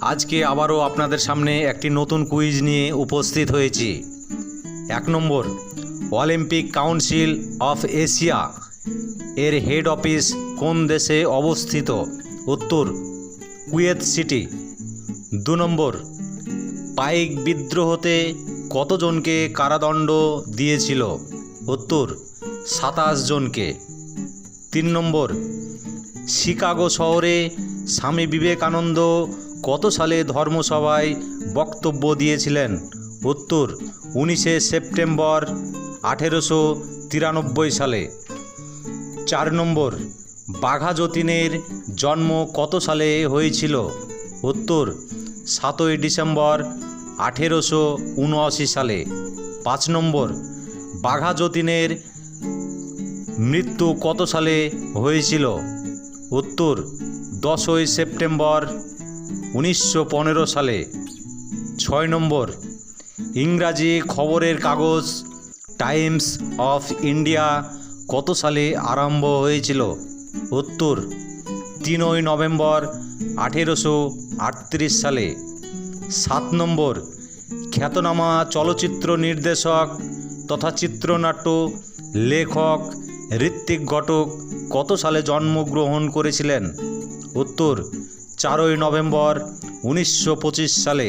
আজকে আবারও আপনাদের সামনে একটি নতুন কুইজ নিয়ে উপস্থিত হয়েছি। এক number, Olympic council of Asia এর হেড অফিস কোন দেশে অবস্থিত? উত্তর, কুয়েত সিটি। দু নম্বর, পাইক বিদ্রোহতে কতজনকে কারাদণ্ড দিয়েছিল? উত্তর, সাতাশ জনকে। তিন নম্বর, শিকাগো শহরে স্বামী বিবেকানন্দ কত সালে ধর্মসভায় বক্তব্য দিয়েছিলেন? উত্তর, উনিশে সেপ্টেম্বর আঠেরোশো তিরানব্বই সালে। চার নম্বর, বাঘা যতীনের জন্ম কত সালে হয়েছিল? উত্তর, সাতই ডিসেম্বর আঠেরোশো উনআশি সালে। পাঁচ নম্বর, বাঘা যতীনের মৃত্যু কত সালে হয়েছিল? উত্তর, দশই সেপ্টেম্বর উনিশশো পনেরো সালে। ছয় নম্বর, ইংরাজি খবরের কাগজ টাইমস অফ ইন্ডিয়া কত সালে আরম্ভ হয়েছিল? উত্তর, তিনই নভেম্বর আঠেরোশো আটত্রিশ সালে। সাত নম্বর, খ্যাতনামা চলচ্চিত্র নির্দেশক তথা চিত্রনাট্য লেখক ঋত্বিক ঘটক কত সালে জন্মগ্রহণ করেছিলেন? উত্তর চারই নভেম্বর উনিশশো পঁচিশ সালে।